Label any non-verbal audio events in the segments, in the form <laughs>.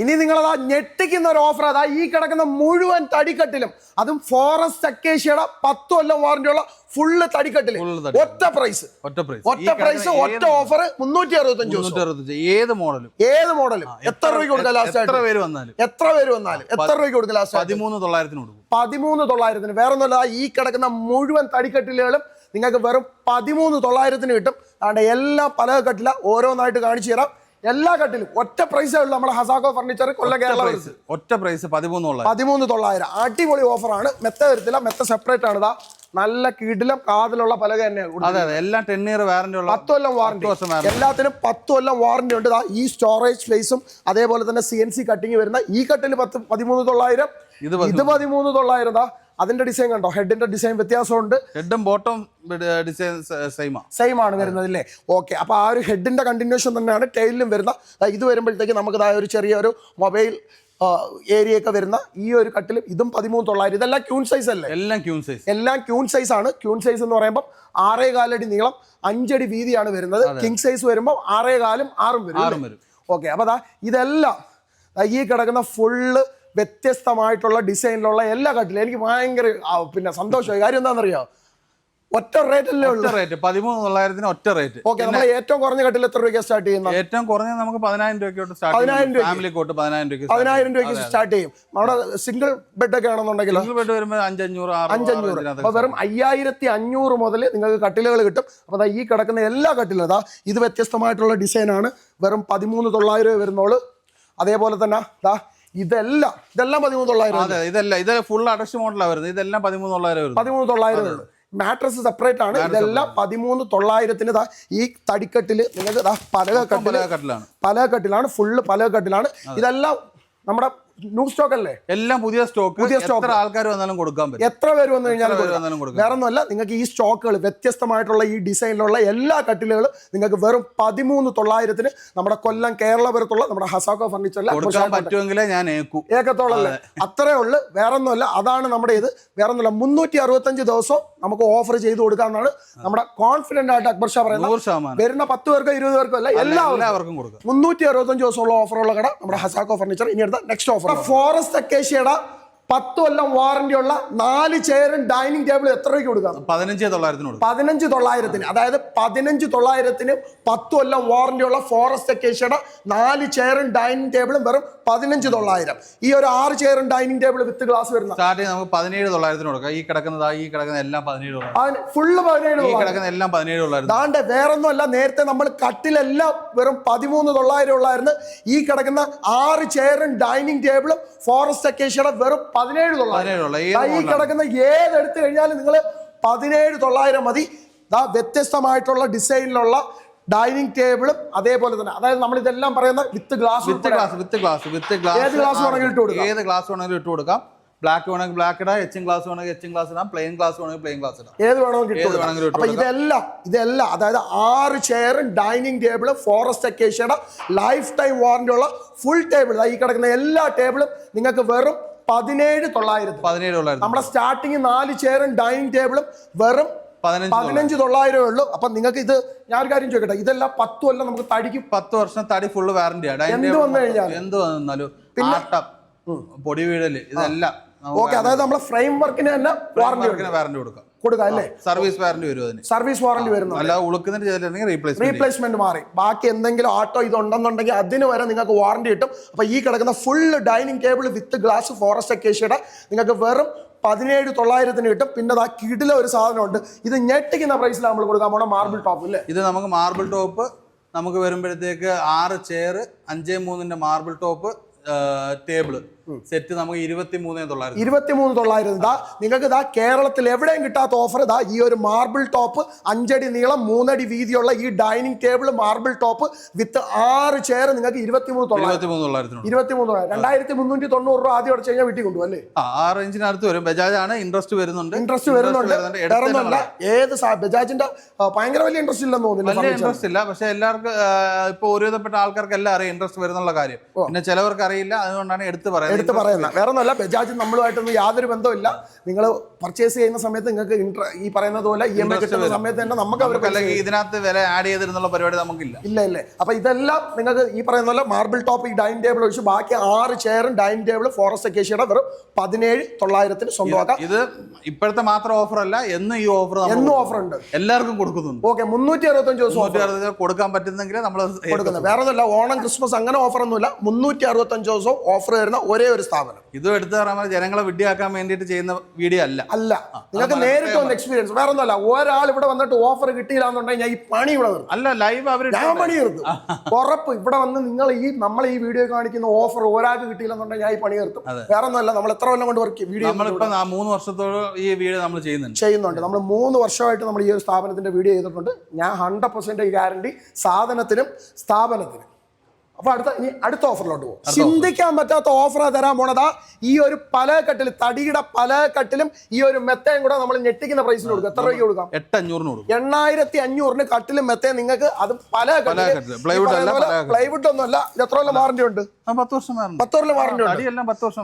ഇനി നിങ്ങളതാ ഞെട്ടിക്കുന്ന ഒരു ഓഫർ അതാ ഈ കിടക്കുന്ന മുഴുവൻ തടിക്കട്ടിലും അതും ഫോറസ്റ്റ് അക്കേഷ്യയുടെ പത്ത് കൊല്ലം വാറന്റിയുള്ള ഫുള്ള് തടിക്കട്ടിൽ. Full ഒറ്റ പ്രൈസ് ഒറ്റ പ്രൈസ് ഒറ്റ പ്രൈസ് ഒറ്റ ഓഫർ മുന്നൂറ്റി അറുപത്തഞ്ച് ഏത് മോഡലും ഏത് മോഡലും എത്ര രൂപയ്ക്ക് കൊടുക്കാം ലാസ്റ്റ് എത്ര പേര് വന്നാലും? എത്ര പേര് വന്നാലും? എത്ര രൂപയ്ക്ക് കൊടുക്കാം ലാസ്റ്റ് പതിമൂന്ന് തൊള്ളായിരത്തിന് കൊടുക്കും. പതിമൂന്ന് തൊള്ളായിരത്തിന്. വേറെ ഒന്നുമല്ല ഈ കിടക്കുന്ന മുഴുവൻ തടിക്കട്ടിലുകളും നിങ്ങൾക്ക് വെറും പതിമൂന്ന് തൊള്ളായിരത്തിന് കിട്ടും. അതുകൊണ്ട് എല്ലാ പല കട്ടില ഓരോന്നായിട്ട് കാണിച്ചു തരാം. എല്ലാ കട്ടിലും ഒറ്റ പ്രൈസേ ഉള്ളൂ നമ്മുടെ ഹസാക്കോ ഫർണിച്ചർ കൊല്ലം കേരള ഒറ്റ പ്രൈസ് പതിമൂന്ന് പതിമൂന്ന് തൊള്ളായിരം. അടിപൊളി ഓഫറാണ് മെത്ത വരത്തില്ല മെത്ത സെപ്പറേറ്റ് ആണ് ഇതാ. നല്ല കിടിലം കാതിലുള്ള പലക തന്നെയാണ് അതെ അതെ. എല്ലാം ടെൻ ഇയർ വാറന്റി ഉള്ള പത്ത് കൊല്ലം warranty. എല്ലാത്തിനും പത്ത് കൊല്ലം വാറന്റി ഉണ്ട്. ഈ സ്റ്റോറേജ് സ്പേസും അതേപോലെ തന്നെ സി എൻ സി കട്ടിങ് വരുന്ന ഈ കട്ടിൽ പത്ത് പതിമൂന്ന് തൊള്ളായിരം. ഇത് പതിമൂന്ന്. തൊള്ളായിരം അതിന്റെ ഡിസൈൻ കണ്ടോ? ഹെഡിന്റെ ഡിസൈൻ വ്യത്യാസമുണ്ട്. ഹെഡും ബോട്ടം ഡിസൈൻ സെയിം സെയിം ആണ് വരുന്നത് അല്ലേ? ഓക്കെ അപ്പൊ ആ ഒരു ഹെഡിന്റെ കണ്ടിന്യൂഷൻ തന്നെയാണ് ടെയിലും വരുന്ന ഇത് വരുമ്പോഴത്തേക്ക് നമുക്ക് ഒരു ചെറിയ ഒരു മൊബൈൽ ഏരിയ ഒക്കെ വരുന്ന ഈ ഒരു കട്ടിലും ഇതും പതിമൂന്ന് തൊള്ളായിരം. ഇതെല്ലാം ക്യൂൺ സൈസ് അല്ലേ? എല്ലാം ക്യൂൺ സൈസ് എല്ലാം ക്യൂൺ സൈസ് ആണ്. ക്യൂൺ സൈസ് എന്ന് പറയുമ്പോൾ ആറേ കാലടി നീളം അഞ്ചടി വീതിയാണ് വരുന്നത്. കിങ് സൈസ് വരുമ്പോൾ ആറേ കാലും ആറും വരും. ഓക്കെ അപ്പൊ ഇതെല്ലാം ഈ കിടക്കുന്ന ഫുള്ള് വ്യത്യസ്തമായിട്ടുള്ള ഡിസൈനിലുള്ള എല്ലാ കട്ടിലും എനിക്ക് ഭയങ്കര പിന്നെ സന്തോഷമായി. കാര്യം എന്താണെന്നറിയോ? ഒറ്റ റേറ്റ് അല്ലേ ഉള്ളൂ. ഒറ്റ റേറ്റ് പതിമൂന്ന് തൊള്ളായിരത്തിന് ഒറ്റ റേറ്റ്. ഓക്കെ നമ്മൾ ഏറ്റവും കുറഞ്ഞ കട്ടിൽ എത്ര രൂപയ്ക്ക് സ്റ്റാർട്ട് ചെയ്യുന്നത്? ഏറ്റവും കുറഞ്ഞ നമുക്ക് പതിനായിരം രൂപയ്ക്ക് പതിനായിരം സ്റ്റാർട്ട് രൂപയ്ക്ക്. ഫാമിലി കോട്ട് പതിനായിരം രൂപയ്ക്ക് പതിനായിരം രൂപയ്ക്ക് സ്റ്റാർട്ട് ചെയ്യും. നമ്മുടെ സിംഗിൾ ബെഡ് ഒക്കെ ആണെന്നുണ്ടെങ്കിൽ സിംഗിൾ ബെഡ് വരുമ്പോൾ അഞ്ചഞ്ഞൂറ് അഞ്ചഞ്ഞൂറ്. അപ്പോൾ അപ്പൊ വെറും അയ്യായിരത്തി അഞ്ഞൂറ് മുതൽ നിങ്ങൾക്ക് കട്ടിലുകൾ കിട്ടും. അപ്പോൾ ഈ കിടക്കുന്ന എല്ലാ കട്ടിലും അതാ ഇത് വ്യത്യസ്തമായിട്ടുള്ള ഡിസൈനാണ്. വെറും പതിമൂന്ന് തൊള്ളായിരം രൂപ വരുന്നോൾ. അതേപോലെ തന്നെ ദാ ഇതെല്ലാം ഇതെല്ലാം പതിമൂന്ന് തൊള്ളായിരം അതെ ഇതെല്ലാം ഇത് ഫുൾ അടച്ച് മോഡലാണ് വരുന്നത്. ഇതെല്ലാം പതിമൂന്ന് തൊള്ളായിരം പതിമൂന്ന് തൊള്ളായിരം മാട്രസ് സെപ്പറേറ്റ് ആണ്. ഇതെല്ലാം പതിമൂന്ന് തൊള്ളായിരത്തിന് ഈ തടിക്കെട്ടിൽ നിങ്ങൾക്ക് ദാ പല പല കട്ടിലാണ് പല കട്ടിലാണ് ഫുള്ള് പല കട്ടിലാണ് ഇതെല്ലാം നമ്മുടെ ന്യൂ സ്റ്റോക്ക് അല്ലേ? എല്ലാം പുതിയ സ്റ്റോക്ക് പുതിയ സ്റ്റോക്ക് എത്ര ആൾക്കാർ വന്നാലും കൊടുക്കാൻ പറ്റും. എത്ര പേര് വന്നു കഴിഞ്ഞാലും വേറെ ഒന്നുമല്ല നിങ്ങൾക്ക് ഈ സ്റ്റോക്കുകൾ വ്യത്യസ്തമായിട്ടുള്ള ഈ ഡിസൈനിലുള്ള എല്ലാ കട്ടിലുകളും നിങ്ങൾക്ക് വെറും പതിമൂന്ന് തൊള്ളായിരത്തിന് നമ്മുടെ കൊല്ലം കേരളപുരത്തുള്ള നമ്മുടെ ഹസാക്കോ കൊടുക്കാൻ പറ്റുമെങ്കിലേ ഞാൻ ഏക്കത്തോളം ഏക്കത്തോളല്ലേ? അത്രേ ഉള്ളു. വേറെ ഒന്നുമല്ല അതാണ് നമ്മുടെ ഇത്. വേറെ ഒന്നുമില്ല മുന്നൂറ്റി അറുപത്തഞ്ച് ദിവസം നമുക്ക് ഓഫർ ചെയ്ത് കൊടുക്കാമെന്നാണ് നമ്മുടെ കോൺഫിഡന്റ് ആയിട്ട് അക്ബർ ഷാ പറയുന്നത് വരുന്ന പത്ത് പേർക്കോ ഇരുപത് പേർക്കോ അല്ല എല്ലാവർക്കും. മുന്നൂറ്റി അറുപത്തഞ്ച് ദിവസമുള്ള ഓഫറുള്ള കട നമ്മുടെ ഹസാക്കോ ഫർണിച്ചർ ഇനി അടുത്ത നെക്സ്റ്റ് ഓഫർ ഫോറസ്റ്റ് അക്കേഷ്യയുടെ പത്ത് കൊല്ലം വാറന്റി ഉള്ള നാല് ചെയറും ഡൈനിങ് ടേബിളും എത്ര രൂപയ്ക്ക് കൊടുക്കാം? പതിനഞ്ച് തൊള്ളായിരത്തിന് പതിനഞ്ച് തൊള്ളായിരത്തിന്. അതായത് പതിനഞ്ച് തൊള്ളായിരത്തിന് പത്ത് കൊല്ലം വാറന്റി ഉള്ള ഫോറസ്റ്റ് അക്കേഷ്യയുടെ നാല് ചെയറും ഡൈനിങ് ടേബിളും വെറും പതിനഞ്ച് തൊള്ളായിരം. ഈ ഒരു ആറ് ചെയറും ഡൈനിങ് ടേബിൾ വിത്ത് ഗ്ലാസ് വരുന്ന സ്റ്റാർട്ടിങ് നമുക്ക് പതിനേഴ് തൊള്ളായിരത്തിന് കൊടുക്കാം. ഈ കിടക്കുന്നത് ഈ കിടക്കുന്ന എല്ലാം പതിനേഴ് തൊള്ളായിരം. ഫുള്ള് പതിനേഴ് കിടക്കുന്ന എല്ലാം പതിനേഴ് തൊള്ളായിരത്തിന് ദാണ്ട് വേറൊന്നുമല്ല നേരത്തെ നമ്മൾ കട്ടിലെല്ലാം വെറും പതിമൂന്ന് തൊള്ളായിരം ഉള്ളായിരുന്നു. ഈ കിടക്കുന്ന ആറ് ചെയറും ഡൈനിങ് ടേബിളും ഫോറസ്റ്റ് അക്കേഷ്യയുടെ വെറും പതിനേഴ് തൊള്ളായിരം. കഴിഞ്ഞാൽ കിടക്കുന്ന ഏതെടുത്ത് കഴിഞ്ഞാലും നിങ്ങൾ പതിനേഴ് തൊള്ളായിരം മതി. വ്യത്യസ്തമായിട്ടുള്ള ഡിസൈനിലുള്ള ഡൈനിങ് ടേബിളും അതേപോലെ തന്നെ. അതായത് നമ്മൾ ഇതെല്ലാം പറയുന്ന with glass with glass with glass with glass. ഏത് ഗ്ലാസ് വേണമെങ്കിലും ഇട്ട് കൊടുക്കാം. ഏത് ഗ്ലാസ് വേണമെങ്കിലും ഇട്ട് കൊടുക്കാം. ബ്ലാക്ക് വേണമെങ്കിൽ ബ്ലാക്ക് ഇടാം എച്ചും ഗ്ലാസ് വേണമെങ്കിൽ എച്ചും ഗ്ലാസ് ഇടാം പ്ലെയിൻ ഗ്ലാസ് വേണമെങ്കിൽ പ്ലെയിൻ ഗ്ലാസ് ഇടാം. ഏത്. ഇട്ട് അപ്പൊ ഇതെല്ലാം ഇതെല്ലാം അതായത് ആറ് ചെയറും ഡൈനിങ് ടേബിൾ ഫോറസ്റ്റ് അക്കേഷ്യയുടെ ലൈഫ് ടൈം വാറന്റി ഉള്ള ഫുൾ ടേബിൾ ഈ കിടക്കുന്ന എല്ലാ ടേബിളും നിങ്ങൾക്ക് വെറും പതിനേഴ് തൊള്ളായിരത്തി. പതിനേഴ് തൊള്ളായിരത്തി. നമ്മുടെ സ്റ്റാർട്ടിങ് നാല് ചെയറും ഡൈനിങ് ടേബിളും വെറും പതിനഞ്ച് തൊള്ളായിരം. തൊള്ളായിരമേ ഉള്ളൂ. അപ്പൊ നിങ്ങൾക്ക് ഇത് ഞാൻ ഒരു കാര്യം ചോദിക്കട്ടെ. ഇതെല്ലാം പത്ത് കൊല്ലം നമുക്ക് തടിക്ക്. പത്ത് വർഷം തടി ഫുള്ള് വാറന്റിയാണ് എന്ത് വന്നു കഴിഞ്ഞാൽ എന്ത് വന്നാലും ആട്ടം പൊടി വീഴൽ ഇതെല്ലാം ഓക്കെ അതായത് നമ്മളെ ഫ്രെയിം വർക്കിന് തന്നെ വാറന്റി കൊടുക്കാം. കൊടുക്കാം അല്ലേ? സർവീസ് വാറന്റി വരും അതിന്. സർവീസ് വാറന്റി വരുന്നുണ്ട്. റീപ്ലേസ്മെന്റ് മാറി. ബാക്കി എന്തെങ്കിലും ആട്ടോ ഇതുണ്ടെന്നുണ്ടെങ്കിൽ അതിന് വരെ നിങ്ങൾക്ക് വാറന്റി കിട്ടും. അപ്പൊ ഈ കിടക്കുന്ന full dining table with glass forest അക്കേഷ്യയുടെ നിങ്ങൾക്ക് വെറും പതിനേഴ് തൊള്ളായിരത്തിന് കിട്ടും. പിന്നെ ആ കിടില ഒരു സാധനമുണ്ട്. ഇത് ഞെട്ടിക്കുന്ന പ്രൈസിൽ നമ്മൾ കൊടുക്കാൻ പോണ മാർബിൾ ടോപ്പ് അല്ലേ ഇത് നമുക്ക് മാർബിൾ ടോപ്പ് നമുക്ക് വരുമ്പോഴത്തേക്ക് ആറ് ചെയർ അഞ്ചേ മൂന്നിന്റെ മാർബിൾ ടോപ്പ് ടേബിൾ സെറ്റ് നമുക്ക് ഇരുപത്തി മൂന്നേ ഇരുപത്തി ഇരുപത്തിമൂന്ന് തൊള്ളായിരം ഇതാ നിങ്ങൾക്ക് ഇതാ കേരളത്തിൽ എവിടെയും കിട്ടാത്ത ഓഫർ ഇതാ ഈ ഒരു മാർബിൾ ടോപ്പ് അഞ്ചടി നീളം മൂന്നടി വീതിയുള്ള ഈ dining table marble top with ആറ് ചെയർ നിങ്ങൾക്ക് ഇരുപത്തിമൂന്ന് തൊള്ളായിരം ഇരുപത്തി മൂന്ന് തൊള്ളായിരത്തി ഇരുപത്തിമൂന്ന് മൂന്ന് രണ്ടായിരത്തി മുന്നൂറ്റി തൊണ്ണൂറ് രൂപ ആദ്യം അടച്ചു കഴിഞ്ഞാൽ വീട്ടിൽ അല്ലേ? ആറ് ആ റേഞ്ചിനടുത്ത് വരും. ബജാജ് ആണ് ഇൻട്രസ്റ്റ് വരുന്നുണ്ട്. ഇൻട്രസ്റ്റ് വരുന്നുണ്ട് ഏത് ബജാജിന്റെ ഭയങ്കര വലിയ ഇൻട്രസ്റ്റ് ഇല്ലെന്ന് വലിയ തോന്നുന്നില്ല ഇൻട്രസ്റ്റ് ഇല്ല. പക്ഷെ എല്ലാവർക്കും ഇപ്പൊ ഒരുവിധപ്പെട്ട ആൾക്കാർക്ക് എല്ലാം അറിയാം ഇൻട്രസ്റ്റ് വരുന്നുള്ള കാര്യം. പിന്നെ ചിലവർക്ക് അറിയില്ല. അതുകൊണ്ടാണ് എടുത്ത് എടുത്ത് പറയുന്നത് വേറെ ഒന്നുമല്ല ബജാജ് നമ്മളുമായിട്ടൊന്നും യാതൊരു ബന്ധമില്ല നിങ്ങൾ പർച്ചേസ് ചെയ്യുന്ന സമയത്ത് നിങ്ങൾക്ക് ഈ പറയുന്നത് പോലെ ഇ എം ഐ കിട്ടുന്ന സമയത്ത് തന്നെ നമുക്ക് അവർ നമുക്ക് അല്ലെങ്കിൽ ഇതിനകത്ത് വില ആഡ് ചെയ്തിരുന്നുള്ള പരിപാടി നമുക്കില്ല. ഇല്ല ഇല്ല. അപ്പൊ ഇതെല്ലാം നിങ്ങൾക്ക് ഈ പറയുന്ന പോലെ മാർബിൾ ടോപ്പ് ഈ ഡൈനിങ് ടേബിൾ ഒഴിച്ച് ബാക്കി ആറ് ചെയറും ഡൈനിങ് ടേബിൾ ഫോറസ്റ്റ് അക്കേഷ്യയുടെ വെറും പതിനേഴ് തൊള്ളായിരത്തിന് സ്വന്തമാക്കാം. ഇത് ഇപ്പോഴത്തെ മാത്രം ഓഫർ അല്ല എന്ന് ഈ ഓഫർ എന്നും ഓഫർ ഉണ്ട്. എല്ലാവർക്കും കൊടുക്കുന്നുണ്ട്. ഓക്കെ മുന്നൂറ്റി അറുപത്തഞ്ച് ദിവസം കൊടുക്കാൻ പറ്റുന്നെങ്കിൽ നമ്മൾ കൊടുക്കുന്നത് വേറെ ഒന്നുമില്ല ഓണം ക്രിസ്മസ് അങ്ങനെ ഓഫർ ഒന്നുമില്ല. മുന്നൂറ്റി അറുപത്തഞ്ച് ദിവസവും ഓഫർ തരുന്ന ഒരേ ഒരു സ്ഥാപനം. ഇത് എടുത്ത് പറയുമ്പോൾ ജനങ്ങളെ വിഡ്ഢിയാക്കാൻ വേണ്ടിയിട്ട് ചെയ്യുന്ന വീഡിയോ അല്ല. അല്ല. നിങ്ങൾക്ക് നേരിട്ട് വന്ന എക്സ്പീരിയൻസ് വേറെ ഒന്നുമല്ല ഒരാൾ ഇവിടെ വന്നിട്ട് ഓഫർ കിട്ടിയില്ല എന്നുണ്ടെങ്കിൽ ഞാൻ ഈ പണി ഇവിടെ നിർത്തും. അല്ല ലൈവ് അവർ ഞാൻ പണി നിർത്തും. ഉറപ്പ് ഇവിടെ വന്ന് നിങ്ങൾ ഈ നമ്മൾ ഈ വീഡിയോ കാണിക്കുന്ന ഓഫർ ഒരാൾക്ക് കിട്ടിയില്ല എന്നുണ്ടെങ്കിൽ ഞാൻ ഈ പണി നിർത്തും. വേറെ ഒന്നുമല്ല നമ്മൾ എത്ര കൊല്ലം കൊണ്ട് വർക്ക് വീഡിയോ നമ്മളിപ്പോ നാ- മൂന്ന് വർഷത്തോളം ഈ വീഡിയോ നമ്മൾ ചെയ്യുന്നുണ്ട്. ചെയ്യുന്നുണ്ട്. നമ്മൾ മൂന്ന് വർഷമായിട്ട് നമ്മൾ ഈ ഒരു സ്ഥാപനത്തിന്റെ വീഡിയോ ചെയ്തിട്ടുണ്ട്. ഞാൻ ഹൺഡ്രഡ് പെർസെന്റ് ഗ്യാരണ്ടി സാധനത്തിനും സ്ഥാപനത്തിനും. അപ്പൊ അടുത്ത ഇനി അടുത്ത ഓഫറിലോട്ട് പോകും. ചിന്തിക്കാൻ പറ്റാത്ത ഓഫറാ തരാൻ പോണതാ ഈ ഒരു പല കട്ടിൽ തടിയുടെ പല കട്ടിലും ഈ ഒരു മെത്തയും കൂടെ നമ്മൾ ഞെട്ടിക്കുന്ന പ്രൈസിന് കൊടുക്കും എത്ര രൂപയ്ക്ക് കൊടുക്കാം? എട്ടഞ്ഞൂറിന് കൊടുക്കും. എണ്ണായിരത്തി അഞ്ഞൂറിന് കട്ടിലും മെത്തയും നിങ്ങൾക്ക് അത് പല പ്ലൈവുഡ് ഒന്നും അല്ല, ഒന്നുമല്ല. ഇത് എത്ര കൊല്ലം വാറന്റി ഉണ്ട്? പത്ത് വർഷം വാറന്റി ഉണ്ട്.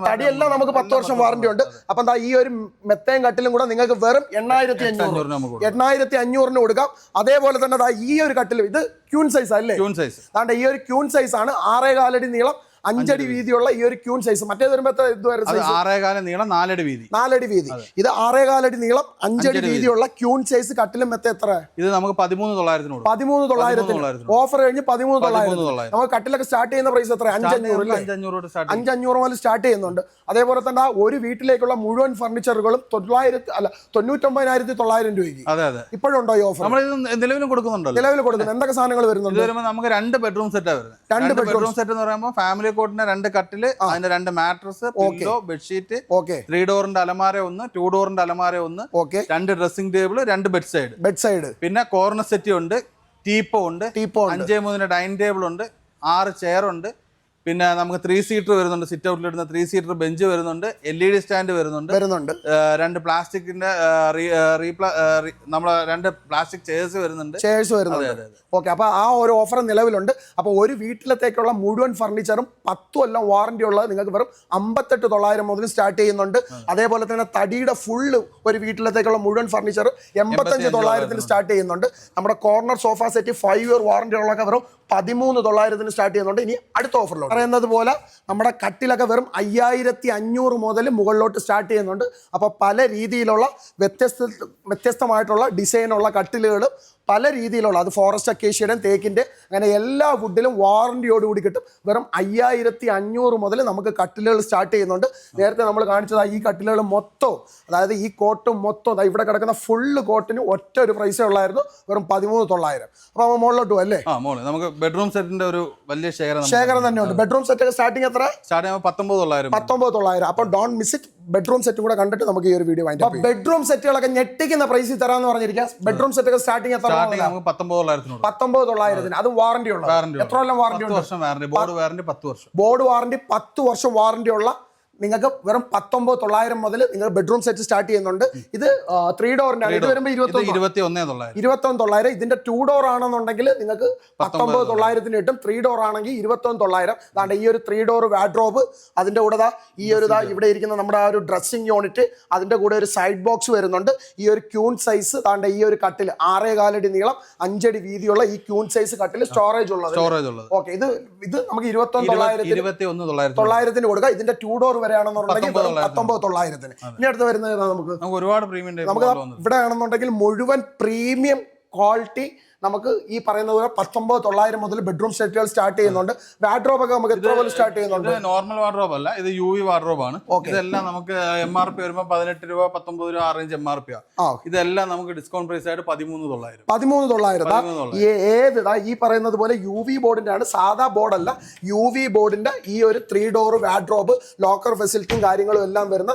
തടിയെല്ലാം. നമുക്ക് പത്ത് വർഷം വാറന്റി ഉണ്ട്. അപ്പൊ എന്താ ഈ ഒരു മെത്തയും കട്ടിലും കൂടെ നിങ്ങൾക്ക് വെറും എണ്ണായിരത്തി അഞ്ഞൂറ് എണ്ണായിരത്തി അഞ്ഞൂറിന് കൊടുക്കാം. അതേപോലെ തന്നെ ഈ ഒരു കട്ടിലും ഇത് ക്യൂൺ സൈസ് അല്ലേ? Queen size. അതുകൊണ്ട് ഈ ഒരു ക്യൂൺ സൈസ് ആണ് ആറേ കാലടി നീളം അഞ്ചടി വീതിയുള്ള ഈ ഒരു ക്യൂൺ സൈസ് മറ്റേത് വരുമ്പോ എത്ര ഇത് വരും ആറേകാല നീളം നാലടി വീതി. നാലടി വീതി. ഇത് ആറേകാലടി നീളം അഞ്ചടി വീതിയുള്ള ക്യൂൺ സൈസ് കട്ടിലും മെത്ത എത്ര? ഇത് നമുക്ക് പതിമൂന്ന് തൊള്ളായിരത്തിനോട്. പതിമൂന്ന് തൊള്ളായിരത്തിന്. ഓഫർ കഴിഞ്ഞ് പതിമൂന്ന് തൊള്ളായിരത്തി നമുക്ക് കട്ടിലൊക്കെ സ്റ്റാർട്ട് ചെയ്യുന്ന പ്രൈസ് എത്ര അഞ്ചഞ്ഞൂറ് അഞ്ചഞ്ഞൂറ് മുതൽ സ്റ്റാർട്ട് ചെയ്യുന്നുണ്ട്. അതേപോലെ തന്നെ ആ ഒരു വീട്ടിലേക്കുള്ള മുഴുവൻ ഫർണിച്ചറുകളും തൊള്ളായിരത്തി അല്ല തൊണ്ണൂറ്റൊമ്പതിനായിരത്തി തൊള്ളായിരം രൂപയ്ക്ക്. അതെ അതെ. ഇപ്പോഴുണ്ടോ ഈ ഓഫർ നമ്മൾ നിലവിലും കൊടുക്കുന്നുണ്ടല്ലോ. നിലവിൽ കൊടുക്കുന്നത് എന്തൊക്കെ സാധനങ്ങൾ വരുന്നുണ്ട്? നമുക്ക് രണ്ട് ബെഡ്റൂം സെറ്റാണ് വരുന്നത്. രണ്ട് ബെഡ്റൂം സെറ്റ് എന്ന് പറയുമ്പോൾ ഫാമിലി കോട്ടിന്റെ രണ്ട് കട്ടിൽ അതിന്റെ രണ്ട് mattress pillow bedsheet okay. Three ഡോറിന്റെ അലമാര ഒന്ന് ടു ഡോറിന്റെ അലമാര ഒന്ന് ഓക്കെ. രണ്ട് ഡ്രസ്സിംഗ് ടേബിൾ രണ്ട് ബെഡ് സൈഡ്. Bed side. പിന്നെ കോർണർ സെറ്റ് ഉണ്ട് ടീപ്പോ ഉണ്ട് ടീപ്പോ അഞ്ചേ മൂന്നിന്റെ ഡൈനിങ് ടേബിൾ ഉണ്ട് ആറ് ചെയർ ഉണ്ട് പിന്നെ നമുക്ക് ത്രീ സീറ്റർ വരുന്നുണ്ട്. സിറ്റ് ഔട്ടിൽ ഇടുന്ന ത്രീ സീറ്റർ ബെഞ്ച് വരുന്നുണ്ട്. എൽ ഇ ഡി സ്റ്റാൻഡ് വരുന്നുണ്ട്. വരുന്നുണ്ട്. രണ്ട് പ്ലാസ്റ്റിക്കിന്റെ നമ്മളെ രണ്ട് പ്ലാസ്റ്റിക് ചെയേഴ്സ് വരുന്നുണ്ട്. ചെയേഴ്സ് വരുന്നുണ്ട്. ഓക്കെ അപ്പൊ ആ ഒരു ഓഫർ നിലവിലുണ്ട്. അപ്പൊ ഒരു വീട്ടിലത്തേക്കുള്ള മുഴുവൻ ഫർണിച്ചറും പത്തു കൊല്ലം വാറന്റി ഉള്ളത് നിങ്ങൾക്ക് വെറും അമ്പത്തെട്ട് തൊള്ളായിരം മുതൽ സ്റ്റാർട്ട് ചെയ്യുന്നുണ്ട്. അതേപോലെ തന്നെ തടിയുടെ ഫുള്ള് ഒരു വീട്ടിലത്തേക്കുള്ള മുഴുവൻ ഫർണിച്ചർ എൺപത്തഞ്ച് തൊള്ളായിരത്തിന് സ്റ്റാർട്ട് ചെയ്യുന്നുണ്ട്. നമ്മുടെ corner sofa set five year warranty ഉള്ളതൊക്കെ വെറും പതിമൂന്ന് തൊള്ളായിരത്തിന് സ്റ്റാർട്ട് ചെയ്യുന്നുണ്ട്. ഇനി അടുത്ത ഓഫറിലോട്ട് പറയുന്നത് പോലെ നമ്മുടെ കട്ടിലൊക്കെ വെറും അയ്യായിരത്തി അഞ്ഞൂറ് മുതൽ മുകളിലോട്ട് സ്റ്റാർട്ട് ചെയ്യുന്നുണ്ട്. അപ്പോൾ പല രീതിയിലുള്ള വ്യത്യസ്ത വ്യത്യസ്തമായിട്ടുള്ള ഡിസൈനുള്ള കട്ടിലുകൾ പല രീതിയിലുള്ള അത് ഫോറസ്റ്റ് അക്കേഷ്യയുടെയും തേക്കിന്റെ അങ്ങനെ എല്ലാ വുഡിലും വാറണ്ടിയോടുകൂടി കിട്ടും. വെറും അയ്യായിരത്തി അഞ്ഞൂറ് മുതൽ നമുക്ക് കട്ടിലുകൾ സ്റ്റാർട്ട് ചെയ്യുന്നുണ്ട്. നേരത്തെ നമ്മൾ കാണിച്ചത് ഈ കട്ടിലുകൾ മൊത്തം അതായത് ഈ കോട്ടും മൊത്തം ഇവിടെ കിടക്കുന്ന ഫുള്ള് കോട്ടിന് ഒറ്റ ഒരു പ്രൈസേ ഉള്ളായിരുന്നു. വെറും പതിമൂന്ന് തൊള്ളായിരം. അപ്പോൾ നമ്മൾ മുകളിലോട്ട് അല്ലേ? നമുക്ക് ബെഡ്റൂം സെറ്റിന്റെ ഒരു വലിയ ശേഖരം ശേഖരം തന്നെയുണ്ട് ബെഡ്റൂം സെറ്റ് ഒക്കെ സ്റ്റാർട്ടിങ് എത്ര? സ്റ്റാർട്ട് ചെയ്യുമ്പോൾ പത്തൊമ്പത് തൊള്ളായിരം പത്തൊമ്പത് തൊള്ളായിരം. അപ്പോൾ don't miss it bedroom set കൂടെ കണ്ടിട്ട് നമുക്ക് ഈ ഒരു വീഡിയോ വാങ്ങിക്കാം ബെഡ്റൂം സെറ്റുകളൊക്കെ ഞെട്ടിക്കുന്ന പ്രൈസിൽ തരാമെന്ന് പറഞ്ഞിരിക്കാം. ബെഡ്റൂം സെറ്റ് ഒക്കെ സ്റ്റാർട്ടിങ് എത്ര? നമുക്ക് പത്തൊമ്പത് തൊള്ളായിരത്തിനോട് പത്തൊമ്പത് തൊള്ളായിരത്തിന്. അത് വാറണ്ടി ഉള്ളത്. എത്ര കൊല്ലം ഉണ്ട്? വർഷം ബോർഡ് പത്ത് വർഷം. ബോർഡ് വാറണ്ടി പത്ത് വർഷം വാറണ്ടി ഉള്ള നിങ്ങൾക്ക് വെറും പത്തൊമ്പത് തൊള്ളായിരം മുതൽ നിങ്ങൾ ബെഡ്റൂം സെറ്റ് സ്റ്റാർട്ട് ചെയ്യുന്നുണ്ട്. ഇത് ത്രീ ഡോറിന്റെ ആണ്. ഇത് വരുമ്പോൾ ഇത് ഇരുപത്തി ഇരുപത്തി ഒന്ന് തൊള്ളായിരം. ഇരുപത്തൊന്ന് തൊള്ളായിരം. ഇതിന്റെ ടു ഡോർ ആണെന്നുണ്ടെങ്കിൽ നിങ്ങൾക്ക് പത്തൊമ്പത് തൊള്ളായിരത്തിന് കിട്ടും. ത്രീ ഡോർ ആണെങ്കിൽ ഇരുപത്തൊന്ന് തൊള്ളായിരം. അതാണ്ട് ഈ ഒരു ത്രീ ഡോർ വാഡ്രോബ് അതിന്റെ കൂടെ ഈ ഒരു ഇവിടെ ഇരിക്കുന്ന നമ്മുടെ ആ ഒരു ഡ്രസ്സിംഗ് യൂണിറ്റ് അതിന്റെ കൂടെ ഒരു സൈഡ് ബോക്സ് വരുന്നുണ്ട്. ഈ ഒരു ക്യൂൺ സൈസ് താണ്ട ഈ ഒരു കട്ടിൽ ആറേ കാലടി നീളം അഞ്ചടി വീതിയുള്ള ഈ ക്യൂൺ സൈസ് കട്ടിൽ സ്റ്റോറേജ് ഉള്ളത്. സ്റ്റോറേജ് ഉള്ളത്. ഓക്കെ ഇത് ഇത് നമുക്ക് ഇരുപത്തൊന്ന് തൊള്ളായിരത്തി തൊള്ളായിരത്തിന് കൊടുക്കാം. ഇതിന്റെ ടു ഡോർ വരെയാണെന്നുണ്ടെങ്കിൽ പത്തൊമ്പത് തൊള്ളായിരത്തിന്. ഇനി അടുത്ത് വരുന്നത് നമുക്ക്? ഒരുപാട് പ്രീമിയം നമുക്ക് ഇവിടെ ആണെന്നുണ്ടെങ്കിൽ മുഴുവൻ പ്രീമിയം ക്വാളിറ്റി നമുക്ക് ഈ പറയുന്ന പോലെ പത്തൊമ്പത് തൊള്ളായിരം മുതൽ ബെഡ്റൂം സെറ്റുകൾ സ്റ്റാർട്ട് ചെയ്യുന്നുണ്ട്. വാഡ്രോബ് ഒക്കെ നമുക്ക് എത്ര സ്റ്റാർട്ട് ചെയ്യുന്നുണ്ട്? നോർമൽ വാർഡ്രോബ് അല്ല ഇത് യു വി വാർഡ്രോബ് ആണ്. ഇതെല്ലാം നമുക്ക് എം ആർ പി വരുമ്പോൾ പതിനെട്ട് രൂപ പത്തൊമ്പത് രൂപ ആ റേഞ്ച് എം ആർ പി ഇതെല്ലാം നമുക്ക് ഡിസ്കൗണ്ട് പ്രൈസ് ആയിട്ട് പതിമൂന്ന് തൊള്ളായിരം. പതിമൂന്ന് തൊള്ളായിരം. ഏത് ഈ പറയുന്നത് പോലെ യു വി ബോർഡിന്റെ ആണ് സാധാ ബോർഡല്ല യു വി ബോർഡിന്റെ ഈ ഒരു ത്രീ ഡോർ വാഡ്രോബ് ലോക്കർ ഫെസിലിറ്റിയും കാര്യങ്ങളും എല്ലാം വരുന്ന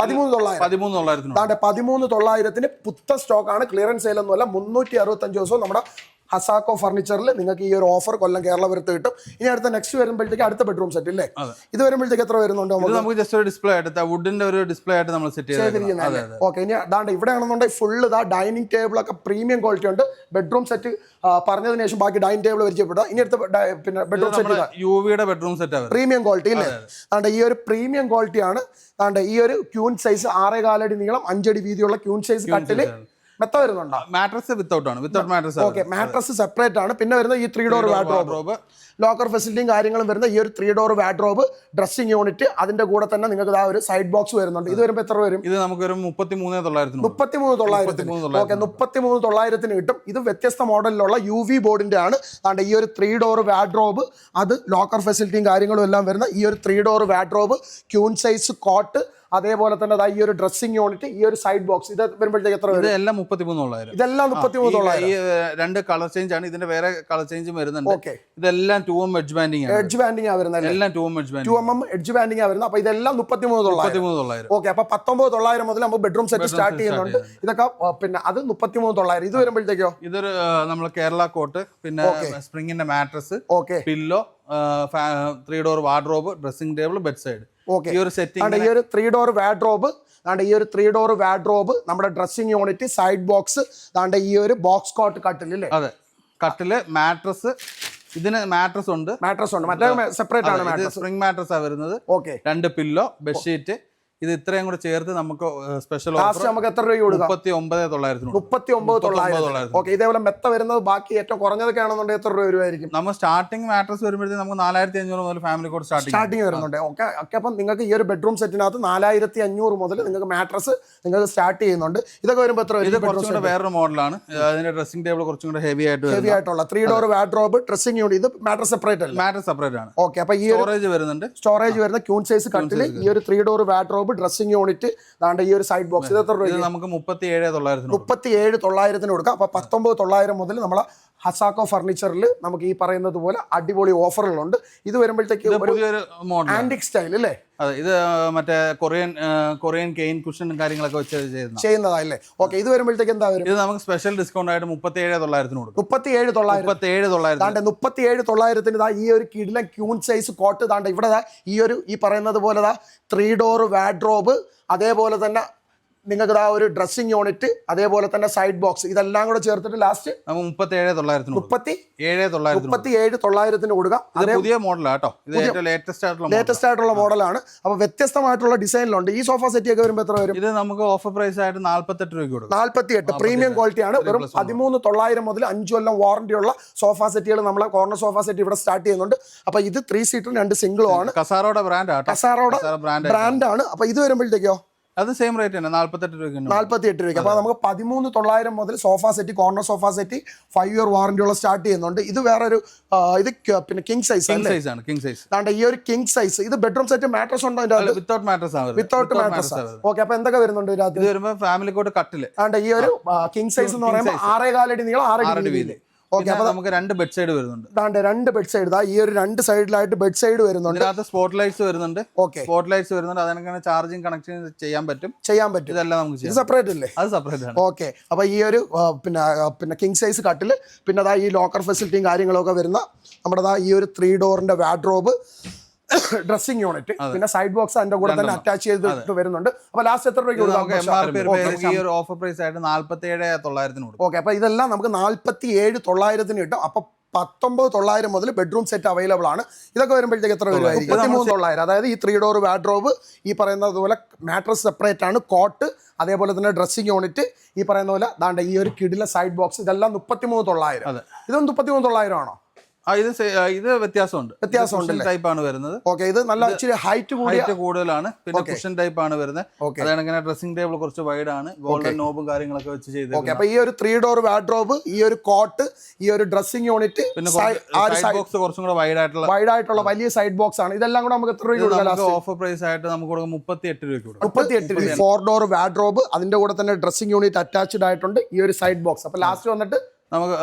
പതിമൂന്ന് തൊള്ളായിരം. പതിമൂന്ന് തൊള്ളായിരത്തിന് പതിമൂന്ന് തൊള്ളായിരത്തിന് പുത്ത സ്റ്റോക്കാണ് ക്ലിയറൻസ് സെയിൽ ഒന്നുമല്ല മുന്നൂറ്റി അറുപത്തഞ്ച് ദിവസവും നമ്മുടെ ഹസാക്കോ ഫർണിച്ചറിൽ നിങ്ങൾക്ക് ഈ ഒരു ഓഫർ കൊല്ലം കേരളപുരത്ത് കിട്ടും. ഇനി അടുത്ത നെക്സ്റ്റ് വരുമ്പോഴത്തേക്ക് അടുത്ത ബെഡ്റൂം സെറ്റ് അല്ലേ. ഇത് വരുമ്പോഴത്തേക്ക് എത്ര വരുന്നുണ്ട് നമുക്ക്? ജസ്റ്റ് ഒരു ഡിസ്പ്ലേ ആയിട്ട് വുഡിന്റെ ഒരു ഡിസ്പ്ലേ ആയിട്ട് നമ്മൾ സെറ്റ് ചെയ്തിരിക്കുന്നത് ഓക്കെ ഇനി അതാണ്ട് ഇവിടെ ആണെന്നുണ്ടെങ്കിൽ ഫുള്ള് ഇതാ ഡൈനിങ് ടേബിൾ ഒക്കെ പ്രീമിയം ക്വാളിറ്റി ഉണ്ട്. ബെഡ്റൂം സെറ്റ് പറഞ്ഞതിന് ശേഷം ബാക്കി ഡൈനിങ് ടേബിൾ പരിചയപ്പെടുക. ഇനി അടുത്ത പിന്നെ ബെഡ്റൂം സെറ്റ് യു വിയുടെ ബെഡ്റൂം സെറ്റ് ആണ്. പ്രീമിയം ക്വാളിറ്റി അല്ലേ അതുകൊണ്ട് ഈ ഒരു പ്രീമിയം ക്വാളിറ്റി ആണ്. അതുകൊണ്ട് ഈ ഒരു ക്യൂൺ സൈസ് ആറേ കാലടി നീളം അഞ്ചടി വീതിയുള്ള ക്യൂൺ സൈസ് കട്ടിൽ മെത്ത വരുന്നുണ്ടോ? മാട്രസ് വിത്തൗട്ട് ആണ്. Without mattress okay mattress separate ആണ്. പിന്നെ വരുന്ന ഈ ത്രീ ഡോർ വാഡ്രോബ് ലോക്കർ ഫെസിലിറ്റിയും കാര്യങ്ങളും വരുന്ന ഈ ഒരു three door wardrobe dressing unit അതിന്റെ കൂടെ തന്നെ നിങ്ങൾക്ക് ആ ഒരു സൈഡ് ബോക്സ് വരുന്നുണ്ട്. ഇത് വരുമ്പോൾ എത്ര വരും? ഇത് നമുക്കൊരു മുപ്പത്തി മൂന്ന് തൊള്ളായിരത്തിന് കൊടുക്കും. മുപ്പത്തിമൂന്ന് തൊള്ളായിരത്തിന്. 33,900. ഓക്കെ മുപ്പത്തിമൂന്ന് തൊള്ളായിരത്തിന് കിട്ടും. ഇത് വ്യത്യസ്ത മോഡലിലുള്ള യു വി ബോർഡിന്റെ ആണ്. അതുകൊണ്ട് ഈ ഒരു ത്രീ ഡോർ വാഡ്രോബ് അത് ലോക്കർ ഫെസിലിറ്റിയും കാര്യങ്ങളും എല്ലാം വരുന്ന ഈ ഒരു three door wardrobe queen size cot അതേപോലെ തന്നെ ഈ ഒരു ഡ്രസ്സിംഗ് യൂണിറ്റ് ഈ ഒരു സൈഡ് ബോക്സ് ഇത് വരുമ്പോഴത്തേക്ക് എത്ര ഇത് വരും? എല്ലാം മുപ്പത്തി മൂന്ന് തൊള്ളായിരം ഇതെല്ലാം മുപ്പത്തിമൂന്ന് തൊള്ളായിരം ഈ രണ്ട് കളർ ചേഞ്ച് ആണ്. ഇതിന്റെ വേറെ കളർ ചേഞ്ചും വരുന്നുണ്ട്. ഓക്കെ. ഇതെല്ലാം two M edge banding edge banding ആ വരുന്നത് എല്ലാം two M edge band two M M edge banding ആ വരുന്നത്. അപ്പൊ ഇതെല്ലാം മുപ്പത്തിമൂന്ന് തൊള്ളായിരം മുപ്പത്തി മൂന്ന് തൊള്ളായിരം ഓക്കെ അപ്പൊ പത്തൊമ്പത് തൊള്ളായിരം മുതൽ നമ്മൾ ബെഡ്റൂം സെറ്റ് സ്റ്റാർട്ട് ചെയ്യുന്നുണ്ട്. ഇതൊക്കെ പിന്നെ അത് മുപ്പത്തിമൂന്ന് തൊള്ളായിരം ഇത് വരുമ്പോഴത്തേക്കോ? ഇതൊരു നമ്മൾ കേരള കോട്ട് പിന്നെ സ്പ്രിങ്ങിന്റെ mattress okay. Pillow three door wardrobe dressing table bed side okay. ഈ ഒരു സെറ്റിംഗ് ഈ ഒരു ത്രീ ഡോർ വാഡ്രോബ് അതുകൊണ്ട് ഈ ഒരു ത്രീ ഡോർ വാഡ്രോബ് നമ്മുടെ ഡ്രസ്സിംഗ് യൂണിറ്റ് സൈഡ് ബോക്സ് ദാണ്ട് ഈ ഒരു ബോക്സ് കോട്ട് കട്ടിൽ അല്ലേ അതെ. കട്ടിൽ മാട്രസ് ഇതിന് മാട്രസ് ഉണ്ട്. മാട്രസ് ഉണ്ട്. മറ്റേ സെപ്പറേറ്റ് ആണ് സ്പ്രിംഗ് മാട്രസ് ആ വരുന്നത്. ഓക്കെ. രണ്ട് പില്ലോ ബെഡ്ഷീറ്റ് ഇത് ഇത്രയും കൂടെ ചേർത്ത് നമുക്ക് സ്പെഷ്യൽ ലാസ്റ്റ് നമുക്ക് എത്ര രൂപ കൊടുക്കാം? മുപ്പത്തി ഒമ്പത് തൊള്ളായിരത്തി മുപ്പത്തി ഒമ്പത് തൊള്ളായിരത്തി ഓക്കെ ഇതേപോലെ മെത്ത വരുന്നത് ബാക്കി ഏറ്റവും കുറഞ്ഞതൊക്കെ ആണെന്നുണ്ടെങ്കിൽ എത്ര രൂപ വരുമായിരിക്കും? നമ്മൾ സ്റ്റാർട്ടിംഗ് മാട്രസ് വരുമ്പോഴത്തേക്ക് നമുക്ക് നാലായിരത്തി അഞ്ഞൂറ് മുതൽ ഫാമിലി കോഡ് സ്റ്റാർട്ടിംഗ് സ്റ്റാർട്ടിംഗ് വരുന്നുണ്ട്. ഓക്കെ ഒക്കെ അപ്പം നിങ്ങൾക്ക് ഈ ഒരു ബെഡ്റൂം സെറ്റിനകത്ത് നാലായിരത്തി അഞ്ഞൂറ് മുതൽ നിങ്ങൾക്ക് മാട്രസ് നിങ്ങൾക്ക് സ്റ്റാർട്ട് ചെയ്യുന്നുണ്ട്. ഇതൊക്കെ വരുമ്പോൾ എത്ര ഇത് കുറച്ചും കൂടെ വേറൊരു മോഡലാണ് അതിന്റെ ഡ്രസ്സിംഗ് ടേബിൾ കുറച്ചും കൂടെ ഹെവി ആയിട്ട് ഹെവി ആയിട്ടുള്ള three door wardrobe dressing unit ഇത് മാട്രസ് സെപ്പറേറ്റ് അല്ല? മാട്രസ് സെപ്പറേറ്റ് ആണ്. ഓക്കെ അപ്പൊ ഈ സ്റ്റോറേജ് വരുന്നുണ്ട്. സ്റ്റോറേജ് വരുന്ന ക്യൂൺ സൈസ് കട്ടിൽ ഈ ഒരു three door wardrobe dressing unit ദാണ്ട് ഈ ഒരു സൈഡ് ബോക്സ് ഇത് എത്ര രൂപ നമുക്ക് മുപ്പത്തി ഏഴ് തൊള്ളായിരത്തിന് മുപ്പത്തി ഏഴ് തൊള്ളായിരത്തിന് കൊടുക്കാം. അപ്പോൾ പത്തൊമ്പത് തൊള്ളായിരം മുതൽ നമ്മളെ ഹസാക്കോ ഫർണിച്ചറിൽ നമുക്ക് ഈ പറയുന്നത് പോലെ അടിപൊളി ഓഫറുകളുണ്ട് ഇത് വരുമ്പോഴത്തേക്ക് ആന്റിക് സ്റ്റൈൽ അല്ലേ? അതെ ഇത് മറ്റേ കൊറിയൻ കൊറിയൻ കെയിൻ കുഷൻ കാര്യങ്ങളൊക്കെ വെച്ച് ചെയ്യുന്ന ചെയ്യുന്നതല്ലേ ഓക്കെ ഇത് വരുമ്പോഴത്തേക്ക് എന്താ വരും? ഇത് നമുക്ക് സ്പെഷ്യൽ ഡിസ്കൗണ്ട് ആയിട്ട് മുപ്പത്തി ഏഴ് തൊള്ളായിരത്തിന് കൊടുക്കും. മുപ്പത്തി ഏഴ് തൊള്ളായിരത്തി മുപ്പത്തി ഏഴ് തൊള്ളായിരത്തി മുപ്പത്തി ഏഴ് തൊള്ളായിരത്തിന് ഇതാ ഈ ഒരു കിടില ക്യൂൺ സൈസ് കോട്ട് താണ്ട ഇവിടെ ഈ ഒരു ഈ പറയുന്നത് പോലെ ദാ ത്രീ ഡോർ വാഡ്രോബ് അതേപോലെ തന്നെ നിങ്ങൾക്ക് ആ ഒരു ഡ്രസ്സിംഗ് യൂണിറ്റ് അതേപോലെ തന്നെ സൈഡ് ബോക്സ് ഇതെല്ലാം കൂടെ ചേർത്തിട്ട് ലാസ്റ്റ് നമുക്ക് മുപ്പത്തി ഏഴ് തൊള്ളായിരത്തിന് കൊടുക്കും. മുപ്പത്തി ഏഴ് തൊള്ളായിരത്തി മുപ്പത്തി ഏഴ് തൊള്ളായിരത്തിന് കൊടുക്കാം. പുതിയ ഇത് ലേറ്റസ്റ്റ് ആയിട്ടുള്ള. ലേറ്റസ്റ്റ് ആയിട്ടുള്ള മോഡലാണ് അപ്പോൾ വ്യത്യസ്തമായിട്ടുള്ള ഡിസൈനിലുണ്ട്. ഈ സോഫ സെറ്റ് ഒക്കെ വരുമ്പോൾ എത്ര വരും? ഇത് നമുക്ക് ഓഫർ പ്രൈസ് ആയിട്ട് നാല്പത്തെട്ട് രൂപയ്ക്ക് കൊടുക്കും. നാൽപ്പത്തി എട്ട് പ്രീമിയം ക്വാളിറ്റി ആണ്. വെറും. പതിമൂന്ന് തൊള്ളായിരം മുതൽ അഞ്ചു കൊല്ലം വാറന്റി ഉള്ള സോഫ സെറ്റുകൾ നമ്മളെ കോർണർ സോഫ സെറ്റ് ഇവിടെ സ്റ്റാർട്ട് ചെയ്യുന്നുണ്ട്. അപ്പൊ ഇത് ത്രീ സീറ്ററും രണ്ട് സിംഗിളും ആണ്. കസാറോടെ ബ്രാൻഡ് കസാറോടെ ബ്രാൻഡ് ബ്രാൻഡ് ആണ്. അപ്പൊ ഇത് വരുമ്പോഴത്തേക്കോ? അത് സെയിം റേറ്റ് തന്നെ നാല്പത്തെട്ട് രൂപയ്ക്ക് തന്നെ നാൽപ്പത്തി എട്ട് രൂപയ്ക്ക്. അപ്പൊ നമുക്ക് പതിമൂന്ന് തൊള്ളായിരം മുതൽ sofa set corner sofa set five year warranty ഉള്ള സ്റ്റാർട്ട് ചെയ്യുന്നുണ്ട്. ഇത് വേറെ ഒരു ഇത് പിന്നെ കിങ് സൈസ് കിങ് സൈസ് ആണ് കിങ് സൈസ് അതാണ്ട് ഈ ഒരു കിങ് സൈസ് ഇത് ബെഡ്റൂം സെറ്റ് മാട്രസ് ഉണ്ടോ അതിന്റെ വിത്തൗട്ട് മാട്രസ് ആണ് വിത്തൗട്ട് മാട്രസ് ഓക്കെ അപ്പൊ എന്തൊക്കെ വരുന്നുണ്ട് ഇതിനകത്ത് ഇത് വരുമ്പോൾ ഫാമിലി കോട്ട് കട്ടിൽ അതുകൊണ്ട് ഈ ഒരു കിങ് സൈസ് എന്ന് പറയുമ്പോൾ ആറേ കാലടി നീളം ആറേ വീതി. ഓക്കെ അപ്പൊ നമുക്ക് രണ്ട് ബെഡ് സൈഡ് വരുന്നുണ്ട്. ദാണ്ട് രണ്ട് ബെഡ് സൈഡ് ദാ ഈ ഒരു രണ്ട് സൈഡിലായിട്ട് ബെഡ് സൈഡ് വരുന്നുണ്ട്. ഇതിനകത്ത് സ്പോട്ട് ലൈറ്റ്സ് വരുന്നുണ്ട്. ഓക്കെ സ്പോട്ട് ലൈറ്റ്സ് വരുന്നുണ്ട്. അതിനൊക്കെ ചാർജിങ് കണക്ഷൻ ചെയ്യാൻ പറ്റും. ചെയ്യാൻ പറ്റും. ഇതെല്ലാം നമുക്ക് ചെയ്യാം. സെപ്പറേറ്റ് അല്ലേ? അത് സെപ്പറേറ്റ് ആണ്. ഓക്കെ അപ്പൊ ഈ ഒരു പിന്നെ പിന്നെ കിങ് സൈസ് കട്ടിൽ പിന്നെ അതാ ഈ ലോക്കർ ഫെസിലിറ്റിയും കാര്യങ്ങളൊക്കെ വരുന്ന നമ്മുടെ ഈ ഒരു ത്രീ ഡോറിന്റെ വാഡ്രോബ് <coughs> ഡ്രസ്സിംഗ് യൂണിറ്റ് പിന്നെ സൈഡ് ബോക്സ് അതിന്റെ കൂടെ തന്നെ അറ്റാച്ച് ചെയ്തിട്ട് വരുന്നുണ്ട്. അപ്പൊ ലാസ്റ്റ് എത്ര രൂപയ്ക്ക് ഓഫർ പ്രൈസ് ആയിട്ട് നാല്പത്തി ഏഴ് തൊള്ളായിരത്തിന് ഓക്കെ അപ്പൊ ഇതെല്ലാം നമുക്ക് നാല്പത്തി ഏഴ് തൊള്ളായിരത്തിന് കിട്ടും. അപ്പൊ പത്തൊമ്പത് തൊള്ളായിരം മുതൽ ബെഡ്റൂം സെറ്റ് അവൈലബിൾ ആണ്. ഇതൊക്കെ വരുമ്പോഴത്തേക്ക് എത്ര വരുമായിരിക്കും ഇരുപത്തിമൂന്ന് തൊള്ളായിരം. അതായത് ഈ ത്രീ ഡോർ വാഡ്രോബ് ഈ പറയുന്നതുപോലെ മാട്രസ് സെപ്പറേറ്റ് ആണ്. കോട്ട് അതേപോലെ തന്നെ ഡ്രസ്സിംഗ് യൂണിറ്റ് ഈ പറയുന്ന പോലെ ദാണ്ട ഈ ഒരു കിടിലെ സൈഡ് ബോക്സ് ഇതെല്ലാം മുപ്പത്തിമൂന്ന് തൊള്ളായിരം. ഇതും മുപ്പത്തിമൂന്ന് തൊള്ളായിരം ആണോ? ഇത് ഇത് വ്യത്യാസമുണ്ട്. വ്യത്യാസമുണ്ട് ടൈപ്പ് ആണ് വരുന്നത്. ഓക്കെ ഇത് നല്ല ഇച്ചിരി ഹൈറ്റ് ഹൈറ്റ് കൂടുതലാണ്. പിന്നെ കുഷൻ ടൈപ്പ് ആണ് വരുന്നത്. Okay. അതാണ് ഡ്രസ്സിംഗ് ടേബിൾ കുറച്ച് വൈഡ് ആണ്. ഗോൾഡൻ നോബും കാര്യങ്ങളൊക്കെ വെച്ച് ചെയ്ത് ഓക്കെ അപ്പൊ ഈ ഒരു ത്രീ ഡോർ വാഡ്രോബ് ഈ ഒരു കോട്ട് ഈ ഒരു ഡ്രസ്സിംഗ് യൂണിറ്റ് പിന്നെ ബോക്സ് കുറച്ചും കൂടെ വൈഡ് ആയിട്ടുള്ള വൈഡ് ആയിട്ടുള്ള വലിയ സൈഡ് ബോക്സ് ആണ്. ഇതെല്ലാം കൂടെ നമുക്ക് എത്ര രൂപ ഓഫർ പ്രൈസ് ആയിട്ട് നമുക്ക് മുപ്പത്തി എട്ട് രൂപയ്ക്ക് കൊടുക്കും. മുപ്പത്തി എട്ട് രൂപ ഫോർ ഡോർ വാഡ്രോബ് അതിന്റെ കൂടെ തന്നെ ഡ്രസ്സിംഗ് യൂണിറ്റ് അറ്റാച്ച്ഡ് ആയിട്ടുണ്ട് ഈ ഒരു സൈഡ് ബോക്സ് അപ്പൊ ലാസ്റ്റ് വന്നിട്ട് നമുക്ക്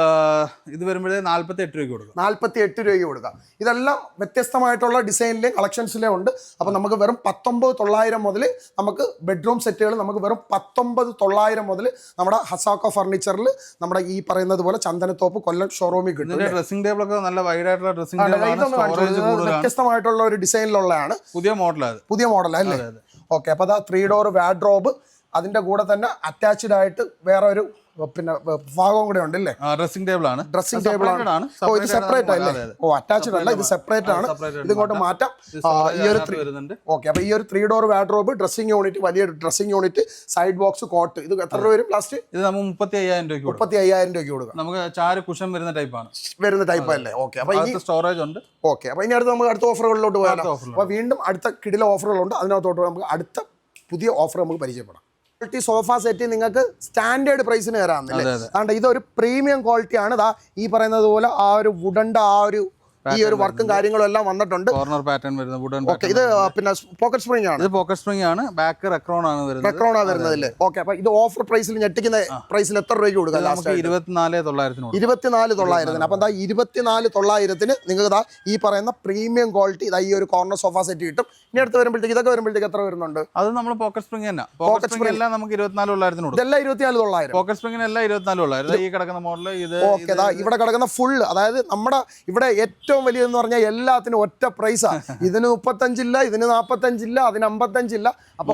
ഇത് വരുമ്പോഴേ നാൽപ്പത്തി എട്ട് രൂപയ്ക്ക് കൊടുക്കും. നാൽപ്പത്തി എട്ട് രൂപയ്ക്ക് കൊടുക്കാം. ഇതെല്ലാം വ്യത്യസ്തമായിട്ടുള്ള ഡിസൈനിലെ കളക്ഷൻസിലെ ഉണ്ട്. അപ്പോൾ നമുക്ക് വെറും പത്തൊമ്പത് തൊള്ളായിരം മുതൽ നമുക്ക് ബെഡ്റൂം സെറ്റുകൾ നമുക്ക് വെറും പത്തൊമ്പത് തൊള്ളായിരം മുതൽ നമ്മുടെ ഹസാക്കോ ഫർണിച്ചറിൽ നമ്മുടെ ഈ പറയുന്നത് പോലെ ചന്ദനത്തോപ്പ് കൊല്ലം ഷോറൂമിൽ കിട്ടും ഡ്രസ്സിംഗ് ടേബിൾ ഒക്കെ നല്ല വൈഡ് ആയിട്ടുള്ള ഡ്രസ്സിംഗ് ടേബിൾ. വ്യത്യസ്തമായിട്ടുള്ള ഒരു ഡിസൈനിലുള്ളതാണ്. പുതിയ മോഡലാണ് പുതിയ മോഡൽ അല്ലേ. ഓക്കെ അപ്പോൾ അതാ ത്രീ ഡോർ വാഡ്രോബ് അതിന്റെ കൂടെ തന്നെ അറ്റാച്ച്ഡ് ആയിട്ട് വേറെ ഒരു പിന്നെ ഭാഗവും കൂടെ ഉണ്ട് അല്ലേ ഡ്രസ്സിംഗ് ടേബിൾ ആണ്. ഡ്രസ്സിംഗ് ടേബിൾ ആണ്. ഓ ഇത് സെപ്പറേറ്റ് അല്ലേ. ഓ അറ്റാച്ച്ഡ് അല്ല ഇത് സെപ്പറേറ്റ് ആണ്. separate ആയിട്ട് ഇത് ഇങ്ങോട്ട് മാറ്റാം ഈ ഒരു ഓക്കെ അപ്പൊ ഈ ഒരു three door wardrobe dressing unit വലിയ dressing unit side box cot ഇത് എത്ര രൂപ വരും? ലാസ്റ്റ് ഇത് നമുക്ക് മുപ്പത്തി അയ്യായിരം രൂപ മുപ്പത്തി അയ്യായിരം രൂപയ്ക്ക് കൊടുക്കാം. നമുക്ക് ചാര് കുഷൻ വരുന്ന ടൈപ്പാണ് വരുന്ന ടൈപ്പ് അല്ലേ? ഓക്കെ അപ്പൊ ഇനി സ്റ്റോറേജ് ഉണ്ട്. ഓക്കെ അപ്പൊ ഇനി അടുത്ത് നമുക്ക് അടുത്ത ഓഫറുകളിലോട്ട് പോയാലോ? അപ്പൊ വീണ്ടും അടുത്ത കിടില ഓഫറുകളുണ്ട് അതിനകത്തോട്ട് നമുക്ക് അടുത്ത പുതിയ ഓഫർ നമുക്ക് പരിചയപ്പെടാം. ക്വാളിറ്റി സോഫ സെറ്റ് നിങ്ങൾക്ക് സ്റ്റാൻഡേർഡ് പ്രൈസിന് തരാമെന്നില്ലേ അതെ, അതെ. അതുകൊണ്ട് ഇതൊരു പ്രീമിയം ക്വാളിറ്റി ആണ് ഈ പറയുന്നത് പോലെ ആ ഒരു വുഡന്റെ ആ ഒരു ഈ ഒരു വർക്കും കാര്യങ്ങളും എല്ലാം വന്നിട്ടുണ്ട്. കോർണർ പാറ്റേൺ വരുന്നത് വുഡൻ ഓക്കെ ഇത് പിന്നെ പോക്കറ്റ് സ്പ്രിംഗ് ആണ്. ഇത് പോക്കറ്റ് സ്പ്രിംഗ് ആണ്. ബാക്ക് റെക്രോൺ ആണ് വരുന്നത്. റെക്രോൺ ആണ് വരുന്നതല്ലേ ഓക്കെ അപ്പൊ ഇത് ഓഫർ പ്രൈസിൽ ഞെട്ടിക്കുന്ന പ്രൈസിൽ എത്ര രൂപയ്ക്ക് കൊടുക്കാം നമുക്ക് ഇരുപത്തിനാല് തൊള്ളായിരത്തിന് അപ്പോൾ ഇരുപത്തിനാല് തൊള്ളായിരത്തിന്. അപ്പൊ എന്താ ഇരുപത്തിനാല്. തൊള്ളായിരത്തിന് നിങ്ങൾക്ക് ഇതാ ഈ പറയുന്ന പ്രീമിയം ക്വാളിറ്റി ഇതാ ഈ ഒരു കോർണർ സോഫ സെറ്റ് കിട്ടും. ഇനി അടുത്ത് വരുമ്പോഴത്തേക്ക് ഇതൊക്കെ വരുമ്പോഴത്തേക്ക് എത്ര വരുന്നുണ്ട്? അത് നമ്മൾ പോക്കറ്റ് സ്പ്രിംഗ് തന്നെ. പോക്കറ്റ് സ്പ്രിംഗ് എല്ലാം നമുക്ക് ഇരുപത്തിനാല് തൊള്ളായിരത്തിന് കൊടുക്കും. ഇതെല്ലാം ഇരുപത്തിനാല് തൊള്ളായിരം. പോക്കറ്റ് സ്പ്രിംഗിന് എല്ലാം ഇരുപത്തിനാല് തൊള്ളായിരം. ഈ കിടക്കുന്ന മോഡൽ ഇത് ഓക്കെ ദാ ഇവിടെ കിടക്കുന്ന ഫുൾ അതായത് നമ്മുടെ ഇവിടെ ഏറ്റവും വലിയതെന്ന് പറഞ്ഞാൽ എല്ലാത്തിനും ഒറ്റ പ്രൈസാണ് ഇതിന് മുപ്പത്തഞ്ചില്ല ഇതിന് നാൽപ്പത്തഞ്ചില്ല അതിന് അമ്പത്തഞ്ചില്ല. അപ്പൊ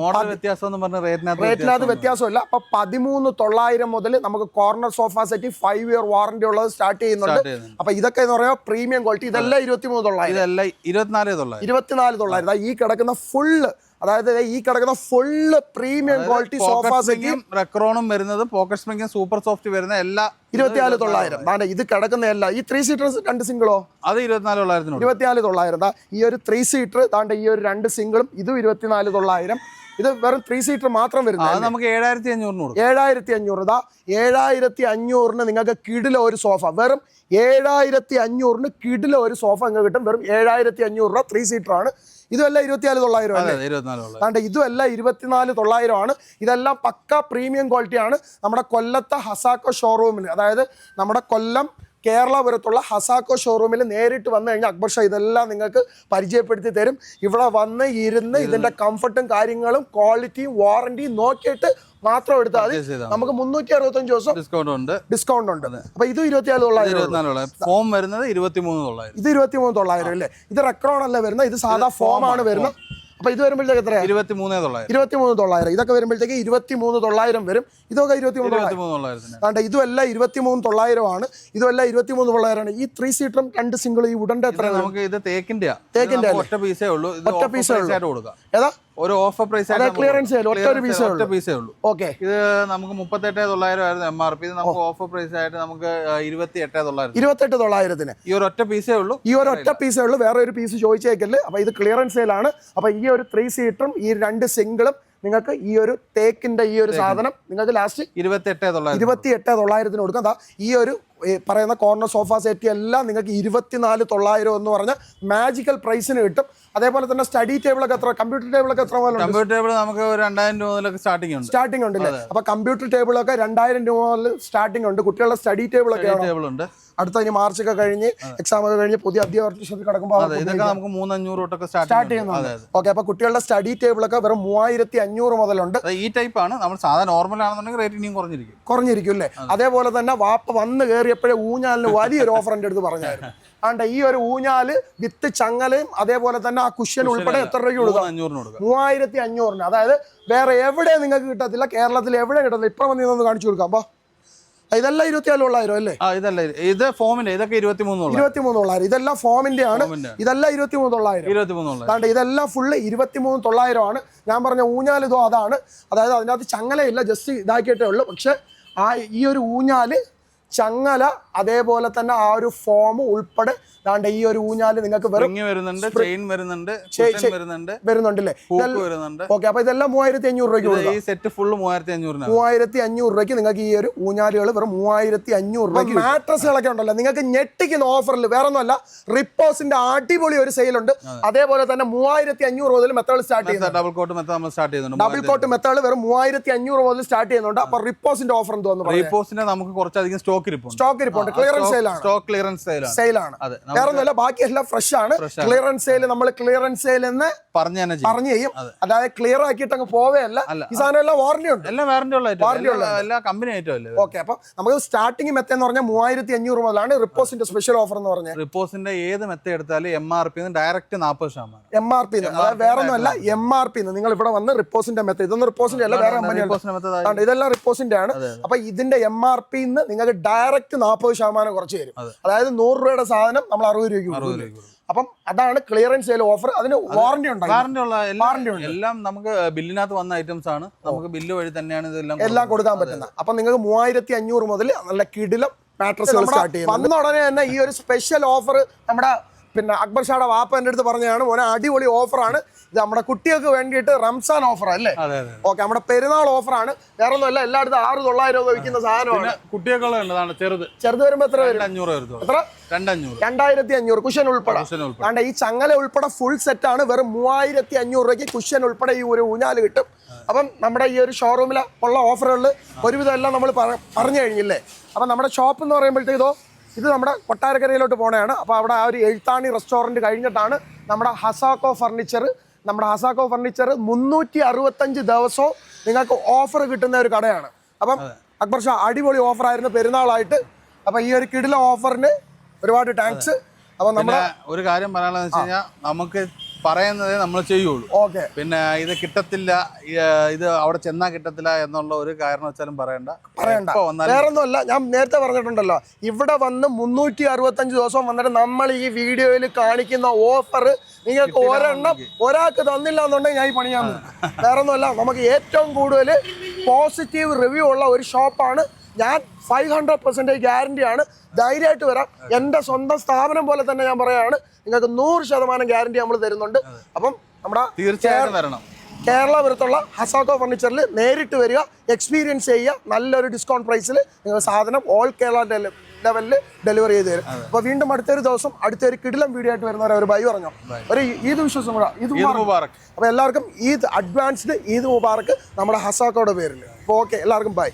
റേറ്റിനകത്ത് വ്യത്യാസമില്ല. അപ്പൊ പതിമൂന്ന് തൊള്ളായിരം മുതൽ നമുക്ക് corner sofa set five year warranty ഉള്ളത് സ്റ്റാർട്ട് ചെയ്യുന്നുണ്ട്. അപ്പൊ ഇതൊക്കെ എന്ന് പറയുമ്പോൾ പ്രീമിയം ക്വാളിറ്റി ഇതെല്ലാം ഇരുപത്തിമൂന്ന് തൊള്ളായിരം. ഇരുപത്തിനാല് തൊള്ളായിരം. ഇരുപത്തിനാല് തൊള്ളായിരം. ദാ ഈ കിടക്കുന്ന ഫുള്ള് അതായത് ഈ കിടക്കുന്ന full premium quality sofa set റെക്രോണും വരുന്നത് പോക്കറ്റ് സ്പ്രിംഗും സൂപ്പർ സോഫ്റ്റ് വരുന്ന എല്ലാ ഇരുപത്തിനാല് തൊള്ളായിരം. അതെ ഇത് കിടക്കുന്ന എല്ലാം ഈ ത്രീ സീറ്റർ രണ്ട് സിംഗിളോ അത് ഇരുപത്തിനാല് തൊള്ളായിരത്തിന് ഇരുപത്തിനാല് തൊള്ളായിരം. ഈ ഒരു ത്രീ സീറ്റർ താണ്ട ഈ ഒരു രണ്ട് സിംഗിളും ഇതും ഇരുപത്തിനാല് തൊള്ളായിരം. ഇത് വെറും ത്രീ സീറ്റർ മാത്രം വരുന്നത് നമുക്ക് ഏഴായിരത്തി അഞ്ഞൂറിന് ഏഴായിരത്തി അഞ്ഞൂറ് ഇതാ ഏഴായിരത്തി അഞ്ഞൂറിന് നിങ്ങൾക്ക് കിടില ഒരു സോഫ വെറും ഏഴായിരത്തി അഞ്ഞൂറിന് കിടില ഒരു സോഫ നിങ്ങൾക്ക് കിട്ടും. വെറും ഏഴായിരത്തി അഞ്ഞൂറ് രൂപ ത്രീ സീറ്റർ ആണ്. ഇതുമല്ല ഇരുപത്തിനാല് തൊള്ളായിരം അല്ലേ? ഇതുമല്ല ഇരുപത്തിനാല് തൊള്ളായിരം ആണ് ഇതെല്ലാം പക്ക പ്രീമിയം ക്വാളിറ്റിയാണ് നമ്മുടെ കൊല്ലത്തെ ഹസാക്കോ ഷോറൂമിൽ അതായത് നമ്മുടെ കൊല്ലം കേരളപുരത്തുള്ള ഹസാക്കോ ഷോറൂമിൽ നേരിട്ട് വന്നു കഴിഞ്ഞാൽ അക്ബർ ഷാ ഇതെല്ലാം നിങ്ങൾക്ക് പരിചയപ്പെടുത്തി തരും. ഇവിടെ വന്ന് ഇരുന്ന് ഇതിന്റെ കംഫർട്ടും കാര്യങ്ങളും ക്വാളിറ്റിയും വാറണ്ടിയും നോക്കിയിട്ട് മാത്രം എടുത്താൽ മതി. നമുക്ക് മുന്നൂറ്റി അറുപത്തഞ്ച് ദിവസം ഡിസ്കൗണ്ട് ഉണ്ട്. ഡിസ്കൗണ്ട് ഉണ്ട്. അപ്പൊ ഇത് ഇരുപത്തിനാല് തൊള്ളായിരം ഇരുപത്തിനാല് തൊള്ളായിരം. ഫോം വരുന്നത് ഇരുപത്തിമൂന്ന് തൊള്ളായിരം. ഇത് ഇരുപത്തിമൂന്ന് തൊള്ളായിരം അല്ലേ? ഇത് റെക്രോൺ അല്ല വരുന്നത്. ഇത് സാധാ ഫോം ആണ് വരുന്നത്. അപ്പൊ ഇത് വരുമ്പോഴത്തേക്ക് എത്രയാ ഇരുപത്തിമൂന്ന് തൊള്ളായിരം. ഇരുപത്തി മൂന്ന് തൊള്ളായിരം. ഇതൊക്കെ വരുമ്പോഴത്തേക്ക് ഇരുപത്തി മൂന്ന് തൊള്ളായിരം വരും. ഇതൊക്കെ ഇരുപത്തി മൂന്ന് തൊള്ളായിരം. ഇരുപത്തിമൂന്ന് ഇരുപത്തി മൂന്ന് ഇതുമല്ല ഇരുപത്തിമൂന്ന് ഇരുപത്തി മൂന്ന് തൊള്ളായിരമാണ്. ഈ ത്രീ സീറ്ററും രണ്ട് സിംഗിൾ ഈ ഉടന്റെ എത്ര നമുക്ക് ഇത് തേക്കിന്റെ തേക്കിന്റെ ഒറ്റ പീസേ ഉള്ളൂ. ഒറ്റ പീസേ ഉള്ളൂ. ഏതാ? ഒരു ഓഫർ പ്രൈസ് ക്ലിയറൻസ് ഒറ്റ പീസേ ഉള്ളൂ. ഓക്കെ ഇത് നമുക്ക് മുപ്പത്തെട്ട് തൊള്ളായിരം ആയിരുന്നു എം ആർ പി ഇത് നമുക്ക് ഓഫർ പ്രൈസ് ആയിട്ട് നമുക്ക് ഇരുപത്തി എട്ട് തൊള്ളായിരം. ഇരുപത്തെട്ട് തൊള്ളായിരത്തിന്. ഈ ഒരു ഒറ്റ പീസേ ഉള്ളൂ. ഈ ഒരു ഒറ്റ പീസേ ഉള്ളൂ. വേറെ ഒരു പീസ് ചോദിച്ചേക്കല്ലേ. അപ്പൊ ഇത് ക്ലിയറൻസ് സെയിലാണ് അപ്പൊ ഈ ഒരു ത്രീ സീറ്ററും ഈ രണ്ട് സിംഗിളും നിങ്ങൾക്ക് ഈ ഒരു തേക്കിന്റെ ഈ ഒരു സാധനം നിങ്ങൾക്ക് ലാസ്റ്റ് ഇരുപത്തി എട്ട് തൊള്ളായിരത്തിന് കൊടുക്കാം. ഈ ഒരു പറയുന്ന കോർണർ സോഫ സെറ്റ് എല്ലാം നിങ്ങൾക്ക് ഇരുപത്തിനാല് തൊള്ളായിരം എന്ന് പറഞ്ഞ മാജിക്കൽ പ്രൈസിന് കിട്ടും. അതേപോലെ തന്നെ സ്റ്റഡി ടേബിൾ ഒക്കെ എത്ര കമ്പ്യൂട്ടർ ടേബിൾ ഒക്കെ എത്ര പോലെ കമ്പ്യൂട്ടർ ടേബിൾ നമുക്ക് രണ്ടായിരം രൂപ മുതലൊക്കെ സ്റ്റാർട്ടിംഗ് ഉണ്ട്. സ്റ്റാർട്ടിംഗ് ഉണ്ട് അപ്പൊ കമ്പ്യൂട്ടർ ടേബിൾ ഒക്കെ രണ്ടായിരം രൂപ മുതൽ സ്റ്റാർട്ടിംഗ് ഉണ്ട്. കുട്ടികളുടെ സ്റ്റഡി ടേബിൾ ഒക്കെ ആണോ? ടേബിൾ ഉണ്ട്. അടുത്ത ഇനി മാർച്ച് ഒക്കെ കഴിഞ്ഞ് എക്സാം ഒക്കെ കഴിഞ്ഞ് പുതിയ അധ്യാപക വർഷത്തിൽ കിടക്കുമ്പോൾ ഇതൊക്കെ നമുക്ക് മൂന്നഞ്ഞൂറ് തൊട്ടൊക്കെ സ്റ്റാർട്ട് ചെയ്യുന്നത് ഓക്കെ അപ്പൊ കുട്ടികളുടെ സ്റ്റഡി ടേബിൾ ഒക്കെ വെറും മൂവായിരത്തി അഞ്ഞൂറ് മുതലുണ്ട് ഈ ടൈപ്പ് ആണ്. നമ്മൾ സാധാരണ നോർമൽ ആണെന്നുണ്ടെങ്കിൽ റേറ്റ് ഇനിയും കുറഞ്ഞിരിക്കും. കുറഞ്ഞിരിക്കും അല്ലേ അതേപോലെ തന്നെ വാപ്പ വന്ന് കയറിയപ്പോഴേ ഊഞ്ഞാലിന് വലിയൊരു ഓഫർ എന്റെ അടുത്ത് പറഞ്ഞായിരുന്നു. ആണ്ട് ഈ ഒരു ഊഞ്ഞാൽ വിത്ത് ചങ്ങലയും അതേപോലെ തന്നെ ആ കുഷ്യൻ ഉൾപ്പെടെ എത്ര രൂപയ്ക്ക് കൊടുക്കാം. മൂവായിരത്തി അഞ്ഞൂറിന് അതായത് വേറെ എവിടെ നിങ്ങൾക്ക് കിട്ടത്തില്ല കേരളത്തിൽ എവിടെ കിട്ടത്തില്ല ഇപ്പം വന്ന് ഇതൊന്ന് കാണിച്ചു കൊടുക്കാം. അപ്പൊ ഇതെല്ലാം ഇരുപത്തിനാല് തൊള്ളായിരം അല്ലേ? ഇതല്ല ഇത്. ഫോമിന്റെ ഇതൊക്കെ ഇരുപത്തിമൂന്ന് ഇരുപത്തിമൂന്ന് തൊള്ളായിരം ഇതെല്ലാം ഫോമിന്റെ. ആണ് ഇതെല്ലാം ഇരുപത്തിമൂന്ന് തൊള്ളായിരം ഇരുപത്തിമൂന്ന് ഇതെല്ലാം ഫുള്ള് ഇരുപത്തിമൂന്ന് തൊള്ളായിരം ആണ്. ഞാൻ പറഞ്ഞ ഊഞ്ഞാൽ ഇതോ അതാണ്. അതായത് അതിനകത്ത് ചങ്ങലയില്ല ജസ്റ്റ് ഇതാക്കിയിട്ടേ ഉള്ളൂ. പക്ഷെ ആ ഈ ഒരു ഊഞ്ഞാൽ ചങ്ങല അതേപോലെ തന്നെ ആ ഒരു ഫോം ഉൾപ്പെടെ ദാണ്ട് ഈ ഒരു ഊഞ്ഞാൽ നിങ്ങൾക്ക് വരുന്നുണ്ട് ചെയിൻ വരുന്നുണ്ട് വരുന്നുണ്ട് വരുന്നുണ്ടല്ലേ? ഓക്കെ അപ്പൊ ഇതെല്ലാം മൂവായിരത്തി അഞ്ഞൂറ് രൂപയ്ക്ക് കൊടുക്കാം. ഈ സെറ്റ് ഫുൾ മൂവായിരത്തി അഞ്ഞൂറ് രൂപയ്ക്ക് നിങ്ങൾക്ക് ഈ ഒരു ഊഞ്ഞാലുകൾ വെറും മൂവായിരത്തി അഞ്ഞൂറ് രൂപ മാട്രസുകളൊക്കെ ഉണ്ടല്ലോ നിങ്ങൾക്ക് ഞെട്ടിക്കുന്ന ഓഫറിൽ വേറെ ഒന്നുമല്ല റിപ്പോസിന്റെ അടിപൊളി ഒരു സെയിൽ ഉണ്ട്. അതേപോലെ തന്നെ മൂവായിരത്തി അഞ്ഞൂറ് മുതൽ മെത്തേൾ സ്റ്റാർട്ട് ചെയ്യുന്നത് ഡബിൾ കോട്ട് മെത്ത നമ്മൾ സ്റ്റാർട്ട് ചെയ്യുന്നുണ്ട്. ഡബിൾ കോട്ട് മെത്തേൾ വെറും മൂവായിരത്തി അഞ്ഞൂറ് മുതൽ സ്റ്റാർട്ട് ചെയ്യുന്നുണ്ട്. അപ്പൊ റിപ്പോസിന്റെ ഓഫർ എന്തോ റിപ്പോസിന്റെ നമുക്ക് കുറച്ചധികം സ്റ്റോക്ക് സ്റ്റോക്ക് ഇരിപ്പുണ്ട് സ്റ്റോക്ക് ഇരിപ്പുണ്ട് ക്ലിയറൻസ് സെയിലാണ് സ്റ്റോക്ക് ക്ലിയറൻസ് സെയിലാണ് സെയിലാണ് അതെ വേറെ ഒന്നുമില്ല ബാക്കി എല്ലാം ഫ്രഷ് ആണ്. ക്ലിയറൻസ് സെയിൽ നമ്മൾ ക്ലിയറൻസ് സെയിൽ എന്ന് പറഞ്ഞു തന്നെ പറഞ്ഞു ചെയ്യും. അതായത് ക്ലിയർ ആക്കിയിട്ട് അങ്ങ് പോവേയല്ല ഈ സാധനം എല്ലാം വാറന്റി ഉണ്ട്. എല്ലാം വാറന്റി ഉള്ള വാറന്റി Warranty ഉള്ള എല്ലാ കമ്പനി ഐറ്റം അല്ലേ? ഓക്കെ അപ്പൊ നമുക്ക് സ്റ്റാർട്ടിംഗ് മെത്തേ എന്ന് പറഞ്ഞാൽ മൂവായിരത്തി അഞ്ഞൂറ് മുതലാണ് റിപ്പോസിന്റെ സ്പെഷ്യൽ ഓഫർ എന്ന് പറഞ്ഞാൽ റിപ്പോസിന്റെ ഏത് മെത്ത എടുത്താലും എം ആർ പി ഡയറക്റ്റ് നാൽപ്പത് ശതമാനം. എം ആർ പി അതായത് വേറെ ഒന്നുമല്ല എം ആർ പി നിങ്ങൾ ഇവിടെ വന്ന് റിപ്പോസിന്റെ മെത്തേ ഇതൊന്നും റിപ്പോസിന്റെ അല്ല വേറെ കമ്പനി ആണ് ഇതെല്ലാം റിപ്പോസിന്റെ ആണ്. അപ്പൊ ഇതിന്റെ എം ആർ പി നിങ്ങൾക്ക് ഡയറക്റ്റ് നാൽപ്പത് ശതമാനം കുറച്ച് തരും. അതായത് നൂറ് രൂപയുടെ സാധനം നമ്മൾ അറുപത് രൂപയ്ക്ക് അപ്പം അതാണ് ക്ലിയറൻസ് സെയിൽ ഓഫർ അതിന് വാറന്റി ഉണ്ടായി വാറന്റി ഉള്ള ഉണ്ട്. എല്ലാം നമുക്ക് ബില്ലിനകത്ത് വന്ന ഐറ്റംസ് ആണ്. നമുക്ക് ബില്ല് വഴി തന്നെയാണ് ഇതെല്ലാം എല്ലാം കൊടുക്കാൻ പറ്റുന്നത്. അപ്പം നിങ്ങൾക്ക് മൂവായിരത്തി അഞ്ഞൂറ് മുതൽ നല്ല കിടിലം മാട്രസ് സ്റ്റാർട്ട് ചെയ്യുന്നത്. വന്ന ഉടനെ തന്നെ ഈ ഒരു സ്പെഷ്യൽ ഓഫർ നമ്മുടെ പിന്നെ അക്ബർ ഷായുടെ വാപ്പ എന്റെ അടുത്ത് പറഞ്ഞതാണ് മോനെ അടിപൊളി ഓഫറാണ്. ഇത് നമ്മുടെ കുട്ടികൾക്ക് വേണ്ടിയിട്ട് റംസാൻ ഓഫർ അല്ലേ? ഓക്കെ നമ്മുടെ പെരുന്നാൾ ഓഫറാണ്. വേറെ ഒന്നുമല്ല എല്ലായിടത്തും ആറ് തൊള്ളായിരം രൂപ വിൽക്കുന്ന സാധനമാണ്. കുട്ടികൾക്കുള്ളതാണ് ചെറുത്. ചെറുത് വരുമ്പോൾ എത്ര വരും? എത്ര? രണ്ടായിരത്തി അഞ്ഞൂറ് കുഷൻ ഉൾപ്പെടെ. കുഷൻ ഈ ചങ്ങല ഉൾപ്പെടെ ഫുൾ സെറ്റ് ആണ്. വെറും മൂവായിരത്തി അഞ്ഞൂറ് രൂപയ്ക്ക് കുഷൻ ഉൾപ്പെടെ ഈ ഒരു ഊഞ്ഞാൽ കിട്ടും. അപ്പം നമ്മുടെ ഈ ഒരു ഷോറൂമിൽ ഉള്ള ഓഫറുകളിൽ ഒരുവിധം എല്ലാം നമ്മൾ പറഞ്ഞു കഴിഞ്ഞില്ലേ? അപ്പം നമ്മുടെ ഷോപ്പ് എന്ന് പറയുമ്പോഴത്തേക്കോ ഇത് നമ്മുടെ കൊട്ടാരക്കരയിലോട്ട് പോണതാണ് അപ്പോൾ അവിടെ ആ ഒരു എഴുത്താണി റെസ്റ്റോറന്റ് കഴിഞ്ഞിട്ടാണ് നമ്മുടെ ഹസാക്കോ ഫർണിച്ചർ നമ്മുടെ ഹസാക്കോ ഫർണിച്ചർ മുന്നൂറ്റി അറുപത്തഞ്ച് ദിവസവും നിങ്ങൾക്ക് ഓഫർ കിട്ടുന്ന ഒരു കടയാണ്. അപ്പം അക്ബർ ഷാ അടിപൊളി ഓഫർ ആയിരുന്നു പെരുന്നാളായിട്ട്. അപ്പം ഈ ഒരു കിടില ഓഫറിന് ഒരുപാട് താങ്ക്സ് അപ്പം നമ്മുടെ ഒരു കാര്യം പറയാനുള്ളത് വെച്ച് കഴിഞ്ഞാൽ നമുക്ക് പറയുന്നതേ നമ്മൾ ചെയ്യുള്ളൂ. ഓക്കെ. പിന്നെ ഇത് കിട്ടത്തില്ല ഇത് അവിടെ ചെന്നാ കിട്ടത്തില്ല എന്നുള്ള ഒരു കാരണം വെച്ചാലും പറയണ്ട. പറയണ്ട വേറൊന്നുമല്ല ഞാൻ നേരത്തെ പറഞ്ഞിട്ടുണ്ടല്ലോ. ഇവിടെ വന്ന് മുന്നൂറ്റി അറുപത്തഞ്ച് ദിവസം വന്നിട്ട് നമ്മൾ ഈ വീഡിയോയിൽ കാണിക്കുന്ന ഓഫർ നിങ്ങൾക്ക് ഒരെണ്ണം ഒരാൾക്ക് തന്നില്ല എന്നുണ്ടെങ്കിൽ ഞാൻ ഈ പണിയാൻ <laughs> വേറൊന്നുമല്ല നമുക്ക് ഏറ്റവും കൂടുതൽ പോസിറ്റീവ് റിവ്യൂ ഉള്ള ഒരു ഷോപ്പാണ് ഞാൻ ഫൈവ് ഹൺഡ്രഡ് പെർസെന്റേജ് ഗ്യാരണ്ടിയാണ് ധൈര്യമായിട്ട് വരാം. എന്റെ സ്വന്തം സ്ഥാപനം പോലെ തന്നെ ഞാൻ പറയുകയാണ്. നിങ്ങൾക്ക് നൂറ് ശതമാനം ഗ്യാരണ്ടി നമ്മൾ തരുന്നുണ്ട്. അപ്പം നമ്മുടെ തീർച്ചയായിട്ടും വരണം. കേരളപുരത്തുള്ള ഹസാക്കോ ഫർണിച്ചറിൽ നേരിട്ട് വരിക എക്സ്പീരിയൻസ് ചെയ്യുക നല്ലൊരു ഡിസ്കൗണ്ട് പ്രൈസിൽ നിങ്ങൾ സാധനം ഓൾ കേരള ലെവലിൽ ഡെലിവറി ചെയ്ത് തരും. അപ്പോൾ വീണ്ടും അടുത്തൊരു ദിവസം അടുത്തൊരു കിടിലം വീഡിയോ ആയിട്ട് വരുന്നവരെ ഒരു ബൈ പറഞ്ഞു? ഒരു ഈദ് വിശ്വാസം കൂടെ. ഈദ് മുബാറക്. അപ്പോൾ എല്ലാവർക്കും ഈദ് അഡ്വാൻസ്ഡ് ഈദ് മുബാറക്ക് നമ്മുടെ ഹസാക്കോയുടെ പേരിൽ അപ്പോൾ ഓക്കെ എല്ലാവർക്കും ബൈ